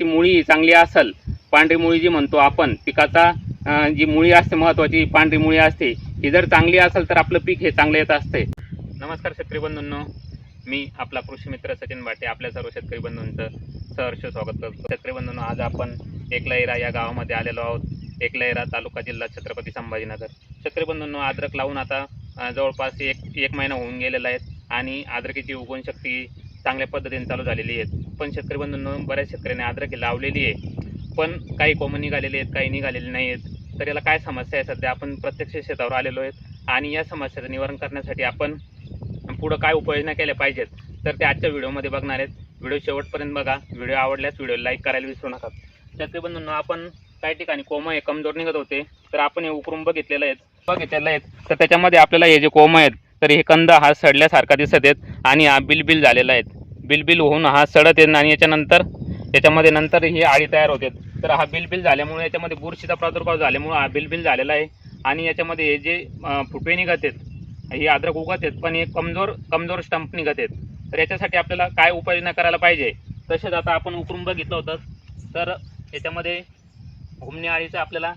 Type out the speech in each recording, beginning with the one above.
पिकाची मुळी चांगली असेल पांढरी मुळी जी म्हणतो आपण पिकाचा जी मुळी असते महत्वाची पांढरी मुळी असते ही जर चांगली असेल तर आपलं पीक हे चांगलं येत असते. नमस्कार शेतकरी बंधूंनो मी आपला कृषी मित्र सचिन भाटे आपल्या सर्व शेतकरी बंधूंचं सहर्ष स्वागत करतो. शेतकरी बंधूंनो आज आपण एकलैरा या गावामध्ये आलेलो आहोत. एकलैरा तालुका जिल्हा छत्रपती संभाजीनगर. शेतकरी बंधूंनो अद्रक लावून आता जवळपास एक एक महिना होऊन गेलेला आहे आणि अद्रकीची उगवण शक्ती चांगल्या पद्धतीने चालू झालेली आहे. पण शेतकरी बंधूंनो बऱ्याच शेतकऱ्यांनी अद्रकी लावलेली आहे. पण काही कोमं निघालेले आहेत काही निघालेले नाही आहेत. तर याला काय समस्या आहे सध्या? आपण प्रत्यक्ष शेतावर आलेलो आहेत आणि या समस्याचं निवारण करण्यासाठी आपण पुढं काय उपाययोजना केल्या पाहिजेत तर ते आजच्या व्हिडिओमध्ये बघणार आहेत. व्हिडिओ शेवटपर्यंत बघा. व्हिडिओ आवडल्यास व्हिडिओ लाईक करायला विसरू नका. शेतकरी बंधूंनो आपण काही ठिकाणी कोमं हे कमजोर निघत होते तर आपण हे उकरून बघितलेलं आहेत. बघितलेलं आहेत. तर त्याच्यामध्ये आपल्याला हे जे कोमं आहेत तर हे कंद हा सडल्यासारखा दिसत आहेत आणि हा बिलबिल झालेला आहेत बिलबिल होऊन हा सडत येत आणि याच्यानंतर याच्यामध्ये नंतर ही आळी तयार होते. तर हा बिलबिल झाल्यामुळे याच्यामध्ये बुरशीचा प्रादुर्भाव झाल्यामुळे हा बिलबिल झालेला आहे. आणि याच्यामध्ये हे जे फुटे निघत आहेत ही अद्रक उगत आहेत पण हे कमजोर कमजोर स्टंप निघत आहेत. तर याच्यासाठी आपल्याला काय उपाययोजना करायला पाहिजे? तसेच आता आपण उकरून बघितलं होतं. तर याच्यामध्ये होमणी आळीचा आपल्याला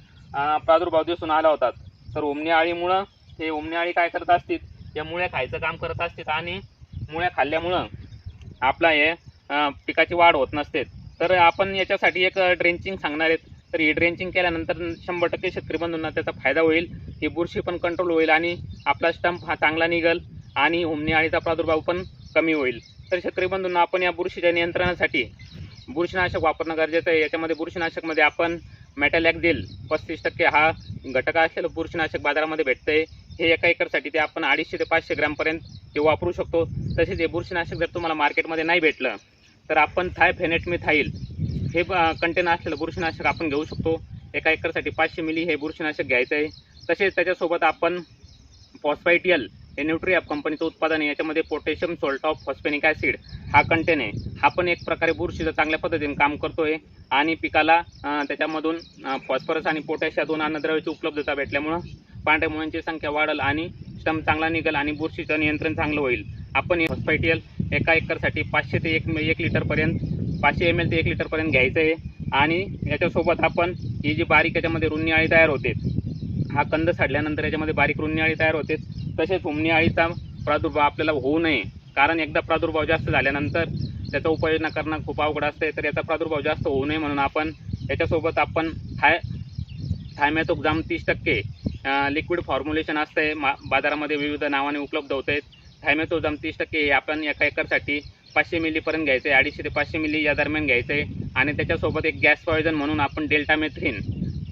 प्रादुर्भाव दिसून आला होता. तर हुमणी आळीमुळं हे हुमणी आळी काय करत असतील? या मुळ्या खायचं काम करत असतील आणि मुळ्या खाल्ल्यामुळं आपला हे पिकाची वाढ होत नसते. तर आपण याच्यासाठी एक ड्रेंचिंग सांगणार आहेत. तर ही ड्रेंचिंग केल्यानंतर शंभर टक्के शेतकरी बंधूंना त्याचा फायदा होईल. ही बुरशी पण कंट्रोल होईल आणि आपला स्टंप हा चांगला निघल आणि हुमणी आळीचा प्रादुर्भाव पण कमी होईल. तर शेतकरी बंधूंना आपण या बुरशीच्या नियंत्रणासाठी बुरशीनाशक वापरणं गरजेचं आहे. याच्यामध्ये बुरशीनाशकमध्ये आपण मेटॅलॅक्झिल पस्तीस टक्के हा घटक असलेलं बुरशीनाशक बाजारामध्ये भेटतं आहे हे एका एकरसाठी ते आपण अडीचशे ते पाचशे ग्रॅमपर्यंत ते वापरू शकतो. तसेच हे बुरशीनाशक जर तुम्हाला मार्केटमध्ये नाही भेटलं तर आपण थाय फेनेटमिथाईल हे कंटेन असलेलं बुरशीनाशक आपण घेऊ शकतो. एका एकरसाठी पाचशे मिली हे बुरशीनाशक घ्यायचं आहे. तसेच त्याच्यासोबत आपण फॉस्फायटियल हे न्यूट्रीॲप कंपनीचं उत्पादन आहे. याच्यामध्ये potassium salt of phosphonic acid हा कंटेन आहे. हा पण एक प्रकारे बुरशीचं चांगल्या पद्धतीने काम करतो आहे आणि पिकाला त्याच्यामधून फॉस्फरस आणि पोटॅश या दोन अन्नद्रव्याची उपलब्धता भेटल्यामुळं पांढऱ्या मुळांची संख्या वाढेल आणि उत्तम चांगला निघेल आणि बुरशीचं नियंत्रण चांगलं होईल. आपण हॉस्पायटियल एका एकरसाठी पाचशे ते एक एक लिटरपर्यंत पाचशे एम एल ते एक लिटरपर्यंत घ्यायचं आहे. आणि याच्यासोबत आपण ही जी बारीक याच्यामध्ये रुन्नी आळी तयार होते हा कंद साडल्यानंतर याच्यामध्ये बारीक रुन्नी आळी तयार होते. तसेच हुमणी आळीचा प्रादुर्भाव आपल्याला होऊ नये. कारण एकदा प्रादुर्भाव जास्त झाल्यानंतर त्याचा उपाययोजना करणं खूप अवघड असते तर याचा प्रादुर्भाव जास्त होऊ नये म्हणून आपण याच्यासोबत आपण थाय थायमॅथोक्झाम तीस टक्के लिक्विड फॉर्म्युलेशन असतंय. मा बाजारामध्ये विविध नावाने उपलब्ध होत आहेत थायमॅथोक्झाम तीस टक्के हे आपण एका एकरसाठी पाचशे मिलीपर्यंत घ्यायचं आहे अडीचशे ते पाचशे मिली या दरम्यान घ्यायचं आहे आणि त्याच्यासोबत एक गॅस पॉयझन म्हणून आपण डेल्टामेथ्रिन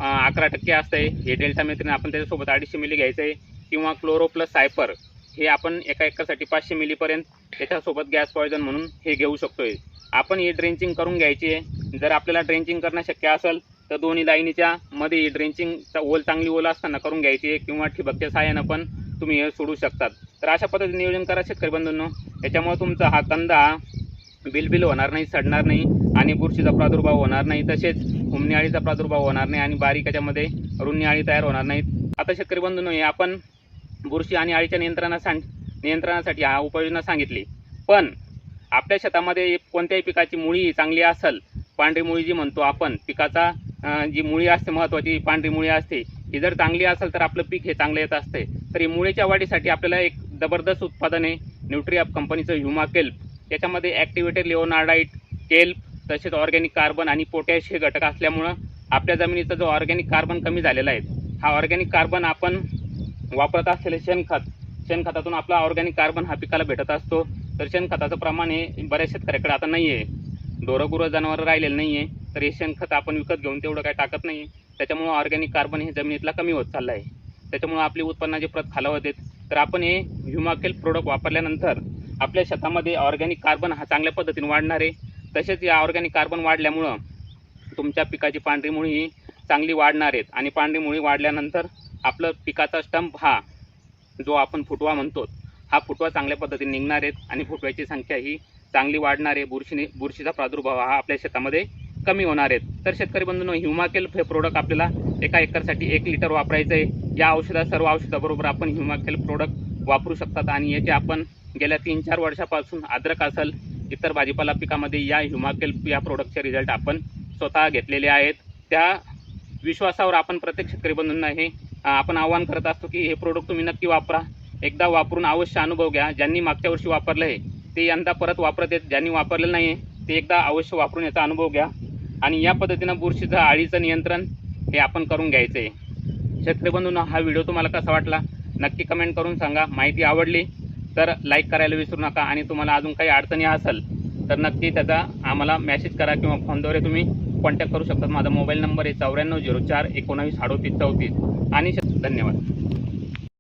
अकरा टक्के असतं आहे हे डेल्टामेथ्रिन आपण त्याच्यासोबत अडीचशे मिली घ्यायचं आहे किंवा क्लोरो प्लस सायपर हे आपण एका एकरसाठी पाचशे मिलीपर्यंत त्याच्यासोबत गॅस पॉयझन म्हणून हे घेऊ शकतो आहे आपण ही ड्रेंचिंग करून घ्यायची. आहे जर आपल्याला ड्रेंचिंग करणं शक्य असेल तर दोन्ही लाईनीच्या मध्ये ड्रेंचिंग ओल चांगली ओल असताना करून घ्यायची आहे किंवा ठिबकच्या सहाय्यानं पण तुम्ही हे सोडू शकतात. तर अशा पद्धतीने नियोजन करा शेतकरी बंधूंनो. याच्यामुळे तुमचा हा कंदा बिलबिल होणार नाही सडणार नाही आणि बुरशीचा प्रादुर्भाव होणार नाही. तसेच उमनीआळीचा प्रादुर्भाव होणार नाही आणि बारीक याच्यामध्ये रुन्नीआळी तयार होणार नाहीत. आता शेतकरी बंधूंनो हे आपण बुरशी आणि आळीच्या नियंत्रणासां नियंत्रणासाठी हा उपाययोजना सांगितली. पण आपल्या शेतामध्ये कोणत्याही पिकाची मुळी चांगली असेल पांढरी मुळी जी म्हणतो आपण पिकाचा जी मुळी असते महत्त्वाची पांढरी मुळी असते ही जर चांगली असेल तर आपलं पीक हे चांगलं येत असते. तर ही मुळीच्या वाढीसाठी आपल्याला एक जबरदस्त उत्पादन आहे न्यूट्रीअप कंपनीचं ह्युमा केल्प याच्यामध्ये ॲक्टिवेटेड लिओनार्डाईट केल्प तसेच ऑर्गॅनिक कार्बन आणि पोटॅश हे घटक असल्यामुळं आपल्या जमिनीचा जो ऑर्गॅनिक कार्बन कमी झालेला आहे हा ऑर्गॅनिक कार्बन आपण वापरत असलेले शेणखत शेणखतातून आपला ऑर्गॅनिक कार्बन हा पिकाला भेटत असतो. तर शेणखताचं प्रमाण हे बऱ्याच शेतकऱ्याकडे आता नाही आहे ढोरं गुरं जनावरं राहिलेलं नाही आहे तर हे शेणखत आपण विकत घेऊन तेवढं काही टाकत नाही. त्याच्यामुळं ऑर्गॅनिक कार्बन हे जमिनीतला कमी होत चाललं आहे. त्याच्यामुळं आपली उत्पन्नाची प्रत खालावत आहेत. तर आपण हे ह्युमाकेल प्रोडक्ट वापरल्यानंतर आपल्या शेतामध्ये ऑर्गॅनिक कार्बन हा चांगल्या पद्धतीने वाढणार आहे. तसेच या ऑर्गॅनिक कार्बन वाढल्यामुळं तुमच्या पिकाची पांढरी मुळी ही चांगली वाढणार आहेत. आणि पांढरी मुळी वाढल्यानंतर आपलं पिकाचा स्टंप हा जो आपण फुटवा म्हणतो हा फुटवा चांगल्या पद्धतीने निघणार आहेत. आणि फुटव्याची संख्या ही चांगली वाढणार आहे. बुरशीने बुरशीचा प्रादुर्भाव हा आपल्या शेतामध्ये कमी होणार आहेत. तर शेतकरी बंधूंनो ह्युमाकेल हे प्रोडक्ट आपल्याला एका एकरसाठी एक लिटर वापरायचं आहे. या औषधा सर्व औषधाबरोबर आपण ह्युमाकेल प्रोडक्ट वापरू शकतात. आणि याचे आपण गेल्या तीन चार वर्षापासून अद्रक असेल इतर भाजीपाला पिकामध्ये या ह्युमाकेल या प्रोडक्टचे रिझल्ट आपण स्वतः घेतलेले आहेत. त्या विश्वासावर आपण प्रत्येक शेतकरी बंधूंना हे आपण आवाहन करत असतो की हे प्रोडक्ट तुम्ही नक्की वापरा. एकदा वापरून अवश्य अनुभव घ्या. ज्यांनी मागच्या वर्षी वापरलं आहे ते यंदा परत वापरत आहेत. ज्यांनी वापरलेलं नाही आहे ते एकदा अवश्य वापरून याचा अनुभव घ्या. आणि या पद्धतीनं बुरशीचं आळीचं नियंत्रण हे आपण करून घ्यायचं आहे शेतकरीबंधूंना हा व्हिडिओ तुम्हाला कसा वाटला? नक्की कमेंट करून सांगा. माहिती आवडली तर लाईक करायला विसरू नका आणि तुम्हाला अजून काही अडचणी असेल तर नक्की त्याचा आम्हाला मेसेज करा किंवा फोनद्वारे तुम्ही कॉन्टॅक्ट करू शकता. माझा मोबाईल नंबर आहे चौऱ्याण्णव झिरो चार एकोणावीस अडोतीस चौतीस. आणि श- धन्यवाद.